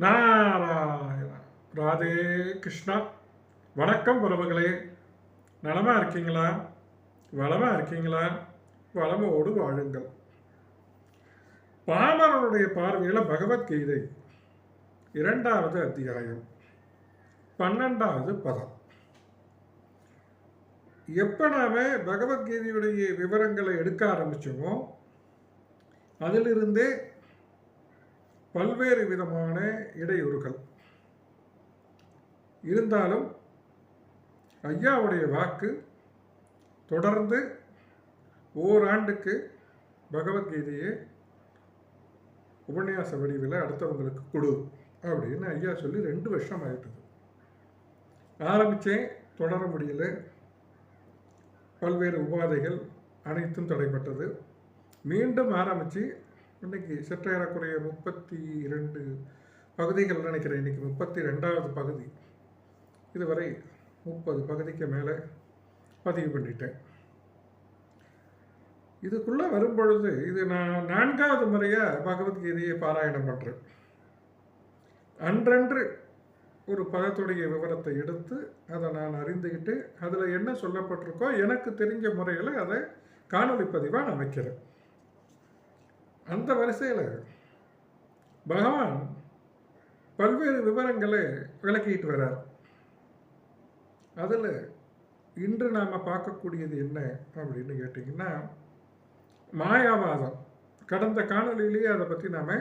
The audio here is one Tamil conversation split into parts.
நாராயணா. ராதே கிருஷ்ணா. வணக்கம் உறவுகளே. நலமாக இருக்கீங்களா? வளமாக இருக்கீங்களா? வளமோடு வாழுங்கள். பாமரனுடைய பார்வையில் பகவத்கீதை இரண்டாவது அத்தியாயம் பன்னெண்டாவது பதம். எப்போ நாம் பகவத்கீதையுடைய விவரங்களை எடுக்க ஆரம்பித்தோமோ அதிலிருந்தே பல்வேறு விதமான இடையூறுகள். இருந்தாலும் ஐயாவுடைய வாக்கு தொடர்ந்து ஓராண்டுக்கு பகவத்கீதையை உபன்யாச வடிவில் அடுத்தவங்களுக்கு கொடு அப்படின்னு ஐயா சொல்லி ரெண்டு வருஷம் ஆயிட்டது. ஆரம்பித்தேன் தொடர முடியல. பல்வேறு உபாதைகள் அனைத்தும் தடைப்பட்டது. மீண்டும் ஆரம்பித்து இன்னைக்கு சற்றேறக்குறைய முப்பத்தி இரண்டு பகுதிகள் நினைக்கிறேன். இன்னைக்கு முப்பத்தி ரெண்டாவது பகுதி. இதுவரை முப்பது பகுதிக்கு மேலே பதிவு பண்ணிட்டேன். இதுக்குள்ளே வரும்பொழுது இது நான் நான்காவது முறையாக பகவத்கீதையை பாராயணம் பண்ணுறேன் அன்றன்று ஒரு பதத்துடைய விவரத்தை எடுத்து அதை நான் அறிந்துக்கிட்டு அதில் என்ன சொல்லப்பட்டிருக்கோ எனக்கு தெரிஞ்ச முறையில் அதை காணொலி பதிவாக நான் வைக்கிறேன். அந்த வரிசையில் பகவான் பல்வேறு விவரங்களை விளக்கிட்டு வர்றார். அதில் இன்று நாம் பார்க்கக்கூடியது என்ன அப்படின்னு கேட்டிங்கன்னா மாயாவாதம். கடந்த காணொலியிலேயே அதை பற்றி நாம்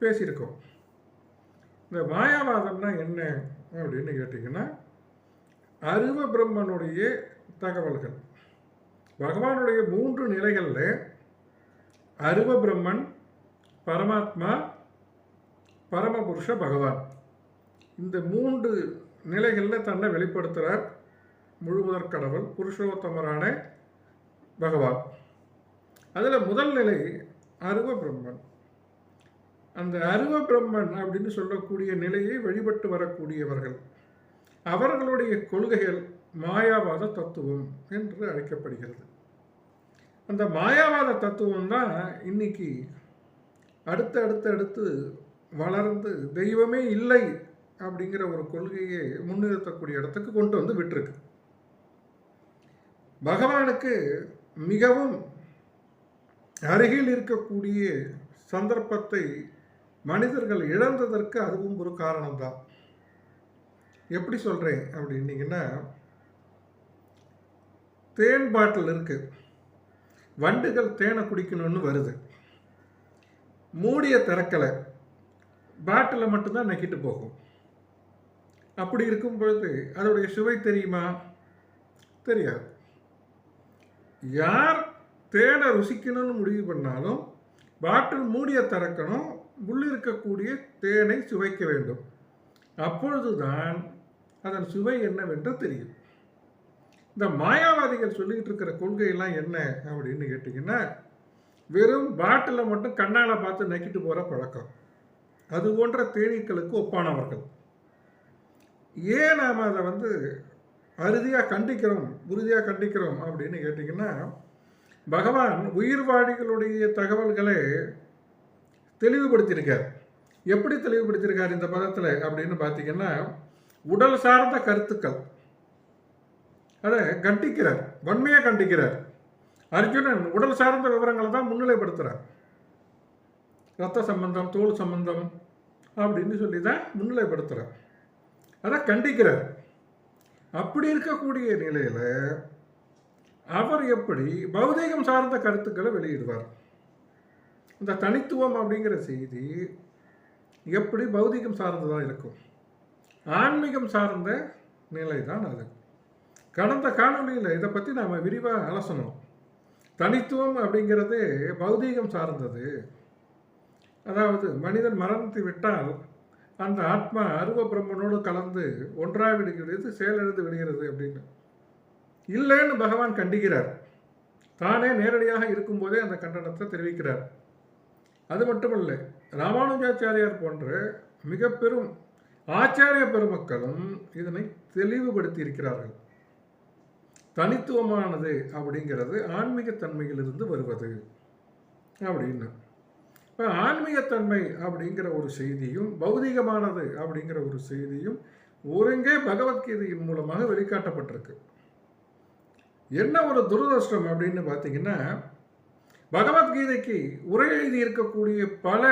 பேசியிருக்கோம். இந்த மாயாவாதம்னா என்ன அப்படின்னு கேட்டிங்கன்னா அருவ பிரம்மனுடைய தகவல்கள். பகவானுடைய மூன்று நிலைகளில் அருவ பிரம்மன் பரமாத்மா பரமபுருஷ பகவான். இந்த மூன்று நிலைகளில் தன்னை வெளிப்படுத்துகிறார் முழுமுதற் கடவுள் புருஷோத்தமரான பகவான். அதில் முதல் நிலை அருவ பிரம்மன் அந்த அருவ பிரம்மன் அப்படின்னு சொல்லக்கூடிய நிலையை வழிபட்டு வரக்கூடியவர்கள். அவர்களுடைய கொள்கைகள் மாயாவாத தத்துவம் என்று அழைக்கப்படுகிறது. அந்த மாயாவாத தத்துவம் தான் இன்னைக்கு அடுத்து அடுத்து அடுத்து வளர்ந்து தெய்வமே இல்லை அப்படிங்கிற ஒரு கொள்கையை முன்னிறுத்தக்கூடிய இடத்துக்கு கொண்டு வந்து விட்டுருக்கு. பகவானுக்கு மிகவும் அருகில் இருக்கக்கூடிய சந்தர்ப்பத்தை மனிதர்கள் இழந்ததற்கு அதுவும் ஒரு காரணம்தான். எப்படி சொல்கிறேன் அப்படின்னீங்கன்னா தேன் பாட்டில் இருக்குது வண்டுகள் தேனை குடிக்கணும்னு வருது. மூடிய திறக்கலை பாட்டிலை மட்டும்தான் நக்கிட்டு போகும். அப்படி இருக்கும் பொழுது அதோடைய சுவை தெரியுமா? தெரியாது. யார் தேனை ருசிக்கணும்னு முடிவு பண்ணாலும் பாட்டில் மூடிய திறக்கணும் உள்ளிருக்கக்கூடிய தேனை சுவைக்க வேண்டும். அப்பொழுதுதான் அதன் சுவை என்னவென்று தெரியும். இந்த மாயாவாதிகள் சொல்லிக்கிட்டு இருக்கிற கொள்கையெல்லாம் என்ன அப்படின்னு கேட்டிங்கன்னா வெறும் பாட்டிலை மட்டும் கண்ணால் பார்த்து நக்கிட்டு போகிற பழக்கம். அது போன்ற தேனீக்களுக்கு ஒப்பானவர்கள். ஏன் நாம் அதை வந்து அறுதியாக கண்டிக்கிறோம் உறுதியாக கண்டிக்கிறோம் அப்படின்னு கேட்டிங்கன்னா பகவான் உயிர்வாழிகளுடைய தகவல்களை தெளிவுபடுத்தியிருக்கார். எப்படி தெளிவுபடுத்தியிருக்கார் இந்த பதத்தில் அப்படின்னு பார்த்தீங்கன்னா உடல் சார்ந்த கருத்துக்கள். அதை கண்டிக்கிறார். வன்மையாக கண்டிக்கிறார். அர்ஜுனன் உடல் சார்ந்த விவரங்களை தான் முன்னிலைப்படுத்துகிறார் ரத்த சம்பந்தம் தோல் சம்பந்தம் அப்படின்னு சொல்லி தான் முன்னிலைப்படுத்துகிறார் அதை கண்டிக்கிறார். அப்படி இருக்கக்கூடிய நிலையில் அவர் எப்படி பௌதீகம் சார்ந்த கருத்துக்களை வெளியிடுவார்? இந்த தனித்துவம் அப்படிங்கிற செய்தி எப்படி பௌதிகம் சார்ந்ததாக இருக்கும்? ஆன்மீகம் சார்ந்த நிலை தான் அது. கடந்த காணொலியில் இதை பற்றி நாம் விரிவாக அலசணும். தனித்துவம் அப்படிங்கிறது பௌதீகம் சார்ந்தது. அதாவது மனிதன் மறந்து விட்டால் அந்த ஆத்மா அருவ பிரம்மனோடு கலந்து ஒன்றாக விடுகிறது செயலெழுந்து விடுகிறது அப்படின்னு. இல்லைன்னு பகவான் கண்டிக்கிறார். தானே நேரடியாக இருக்கும்போதே அந்த கண்டனத்தை தெரிவிக்கிறார். அது மட்டுமல்ல ராமானுஜாச்சாரியார் போன்ற மிக பெரும் ஆச்சாரிய பெருமக்களும் இதனை தெளிவுபடுத்தி இருக்கிறார்கள் தனித்துவமானது அப்படிங்கிறது ஆன்மீகத்தன்மையிலிருந்து வருவது அப்படின்னு. இப்போ ஆன்மீகத்தன்மை அப்படிங்கிற ஒரு செய்தியும் பௌதிகமானது அப்படிங்கிற ஒரு செய்தியும் ஒருங்கே பகவத்கீதையின் மூலமாக வெளிக்காட்டப்பட்டிருக்கு. என்ன ஒரு துரதிருஷ்டம் அப்படின்னு பார்த்தீங்கன்னா பகவத்கீதைக்கு உரை எழுதி இருக்கக்கூடிய பல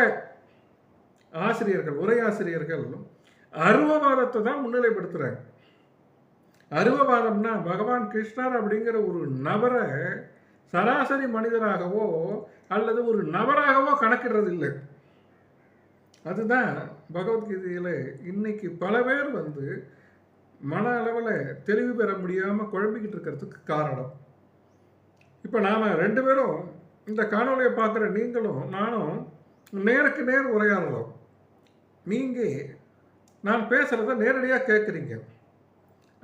ஆசிரியர்கள் உரையாசிரியர்கள் அருவவாதத்தை தான் முன்னிலைப்படுத்துகிறாங்க அருவவாதம்னா பகவான் கிருஷ்ணர் அப்படிங்கிற ஒரு நபரை சராசரி மனிதராகவோ அல்லது ஒரு நபராகவோ கணக்கிடுறது இல்லை அதுதான் பகவத்கீதையில் இன்னைக்கு பல பேர் வந்து மன அளவில் தெளிவு பெற முடியாமல் குழம்பிக்கிட்டு இருக்கிறதுக்கு காரணம். இப்போ நாம் ரெண்டு பேரும் இந்த காணொலியை பார்க்குற நீங்களும் நானும் நேருக்கு நேர் உரையாடலாம் நீங்கள் நான் பேசுகிறத நேரடியாக கேட்குறீங்க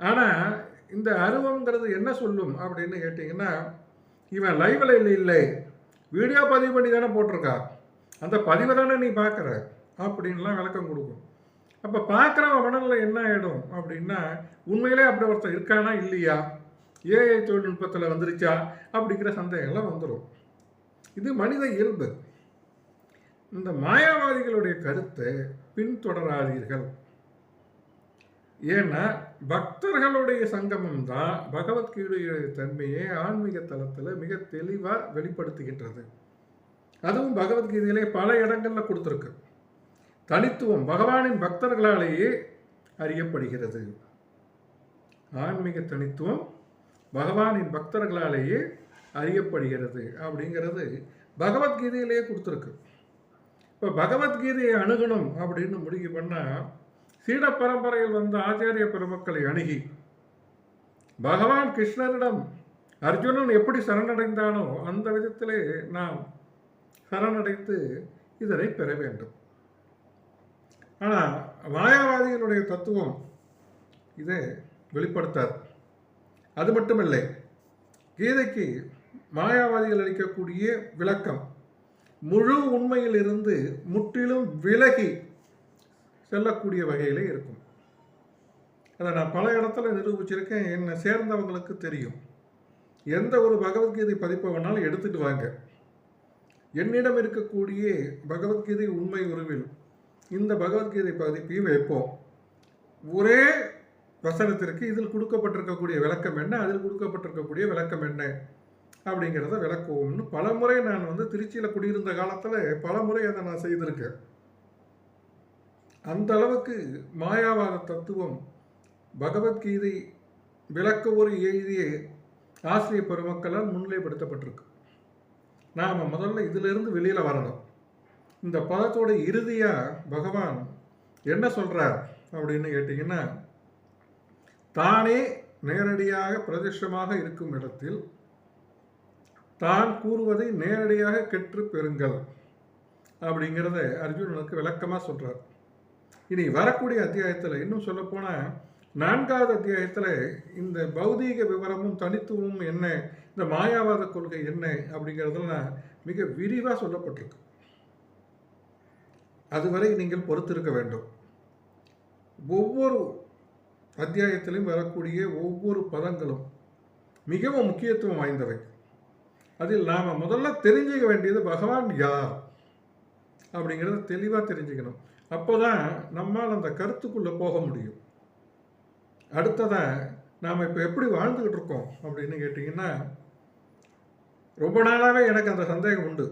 ஆனால் இந்த அருவங்கிறது என்ன சொல்லும் அப்படின்னு கேட்டிங்கன்னா இவன் லைவில் இல்லை இல்லை. வீடியோ பதிவு பண்ணி தானே போட்டிருக்கா. அந்த பதிவை தானே நீ பார்க்குற? அப்படின்லாம் விளக்கம் கொடுக்கும். அப்போ பார்க்குறவன் மனநிலை என்ன ஆகிடும் அப்படின்னா உண்மையிலே அப்படி ஒருத்தர் இருக்கானா இல்லையா? ஏஐ தொழில்நுட்பத்தில் வந்துருச்சா? அப்படிங்கிற சந்தேகம்லாம் வந்துடும் இது மனித இயல்பு. இந்த மாயாவாதிகளுடைய கருத்தை பின்தொடராதீர்கள். ஏன்னா பக்தர்களுடைய சங்கமம் தான் பகவத்கீதையுடைய தன்மையை ஆன்மீக தளத்தில் மிக தெளிவாக வெளிப்படுத்துகின்றது. அதுவும் பகவத்கீதையிலே பல இடங்களில் கொடுத்துருக்கு. தனித்துவம் பகவானின் பக்தர்களாலேயே அறியப்படுகிறது. ஆன்மீக தனித்துவம் பகவானின் பக்தர்களாலேயே அறியப்படுகிறது அப்படிங்கிறது பகவத்கீதையிலேயே கொடுத்துருக்கு. இப்போ பகவத்கீதையை அணுகணும் அப்படின்னு முடிவு பண்ணால் சீட பரம்பரையில் வந்த ஆச்சாரிய பெருமக்களை அணுகி பகவான் கிருஷ்ணரிடம் அர்ஜுனன் எப்படி சரணடைந்தானோ அந்த விதத்திலே நாம் சரணடைத்து இதனை பெற வேண்டும். ஆனால் மாயாவாதிகளுடைய தத்துவம் இதை வெளிப்படுத்தாது. அது மட்டுமில்லை கீதைக்கு மாயாவாதிகள் அளிக்கக்கூடிய விளக்கம் முழு உண்மையிலிருந்து முற்றிலும் விலகி செல்லக்கூடிய வகையிலே இருக்கும். அதை நான் பல இடத்துல நிரூபிச்சிருக்கேன். என்னை சேர்ந்தவங்களுக்கு தெரியும். எந்த ஒரு பகவத்கீதை பதிப்பை வேணாலும் எடுத்துட்டு வாங்க. என்னிடம் இருக்கக்கூடிய பகவத்கீதை உண்மை உருவில் இந்த பகவத்கீதை பதிப்பையும் வைப்போம். ஒரே வசனத்திற்கு இதில் கொடுக்கப்பட்டிருக்கக்கூடிய விளக்கம் என்ன? அதில் கொடுக்கப்பட்டிருக்கக்கூடிய விளக்கம் என்ன? அப்படிங்கிறத விளக்குவோம்னு பல முறை நான் வந்து திருச்சியில் குடியிருந்த காலத்தில் பல முறை அதை நான் செய்திருக்கேன். அந்த அளவுக்கு மாயாவாத தத்துவம் பகவத்கீதை விளக்க ஒரு எழுதிய ஆசிரியர் பெருமக்களால் முன்னிலைப்படுத்தப்பட்டிருக்கு. நாம் முதல்ல இதிலிருந்து வெளியில் வரணும். இந்த பதத்தோட இறுதியாக பகவான் என்ன சொல்கிறார் அப்படின்னு கேட்டிங்கன்னா தானே நேரடியாக பிரதிஷ்டமாக இருக்கும் இடத்தில் தான் கூறுவதை நேரடியாக கெற்று பெறுங்கள் அப்படிங்கிறத அர்ஜுனனுக்கு விளக்கமாக சொல்கிறார் இனி வரக்கூடிய அத்தியாயத்தில் இன்னும் சொல்லப்போனால் நான்காவது அத்தியாயத்தில் இந்த பௌதீக விவரமும் தனித்துவமும் என்ன இந்த மாயாவாத கொள்கை என்ன அப்படிங்கிறதுலாம் மிக விரிவாக சொல்லப்பட்டிருக்கு அதுவரை நீங்கள் பொறுத்திருக்க வேண்டும். ஒவ்வொரு அத்தியாயத்திலும் வரக்கூடிய ஒவ்வொரு பதங்களும் மிகவும் முக்கியத்துவம் வாய்ந்தவை. அதில் நாம் முதல்ல தெரிஞ்சுக்க வேண்டியது பகவான் யார் அப்படிங்கிறத தெளிவாக தெரிஞ்சுக்கணும். அப்போ தான் நம்மால் அந்த கருத்துக்குள்ளே போக முடியும். அடுத்ததாக நாம் இப்போ எப்படி வாழ்ந்துக்கிட்டு இருக்கோம் அப்படின்னு கேட்டிங்கன்னா ரொம்ப நாளாகவே எனக்கு அந்த சந்தேகம் உண்டு.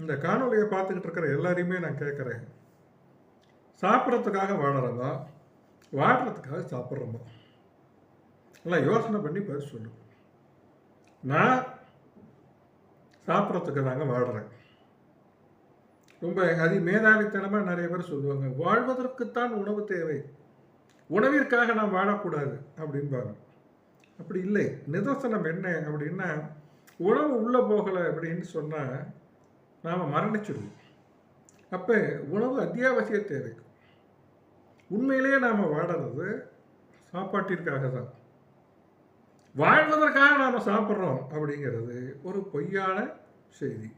இந்த காணொலியை பார்த்துக்கிட்டு இருக்கிற எல்லாரையுமே நான் கேட்குறேன். சாப்பிட்றதுக்காக வாழறதா? வாடுறதுக்காக சாப்பிட்றோமா எல்லாம் யோசனை பண்ணி பேச சொல்லு. நான் சாப்பிட்றதுக்கு தாங்க வாடுறேன். ரொம்ப அதி மேதாவித்தனமாக நிறைய பேர் சொல்லுவாங்க வாழ்வதற்குத்தான் உணவு தேவை. உணவிற்காக நாம் வாழக்கூடாது. அப்படின்பாங்க அப்படி இல்லை. நிதர்சனம் என்ன அப்படின்னா உணவு உள்ளே போகலை அப்படின்னு சொன்னால் நாம் மரணிச்சிடுவோம். அப்போ உணவு அத்தியாவசிய தேவை. உண்மையிலேயே நாம் வாடுறது சாப்பாட்டிற்காக தான். வாழ்வதற்காக நாம் சாப்பிட்றோம் அப்படிங்கிறது ஒரு பொய்யான செய்தி.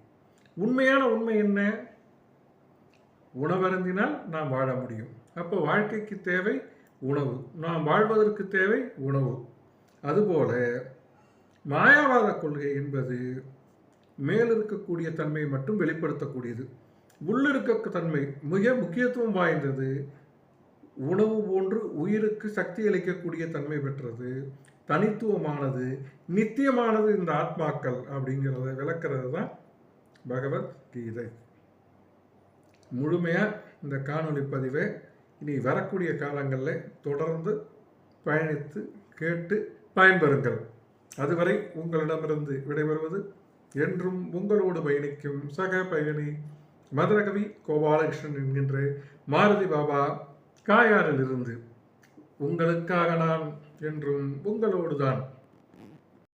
உண்மையான உண்மை என்ன? உணவருந்தினால் நாம் வாழ முடியும். அப்போ வாழ்க்கைக்கு தேவை உணவு. நாம் வாழ்வதற்கு தேவை உணவு. அதுபோல மாயாவாத கொள்கை என்பது மேல் இருக்கக்கூடிய தன்மையை மட்டும் வெளிப்படுத்தக்கூடியது. உள்ளிருக்க தன்மை மிக முக்கியத்துவம் வாய்ந்தது. உணவு போன்று உயிருக்கு சக்தி அளிக்கக்கூடிய தன்மை பெற்றது. தனித்துவமானது நித்தியமானது இந்த ஆத்மாக்கள் அப்படிங்கிறத விளக்கிறது தான் பகவத்கீதை முழுமையாக இந்த காணொலி பதிவை இனி வரக்கூடிய காலங்களில் தொடர்ந்து பயணித்து கேட்டு பயன்பெறுங்கள். அதுவரை உங்களிடமிருந்து விடைபெறுவது என்றும் உங்களோடு பயணிக்கும் சக பயணி மதுரகவி கோபாலகிருஷ்ணன் என்கின்ற மாருதி பாபா காயாரிலிருந்து உங்களுக்காக நான் என்றும் உங்களோடு தான்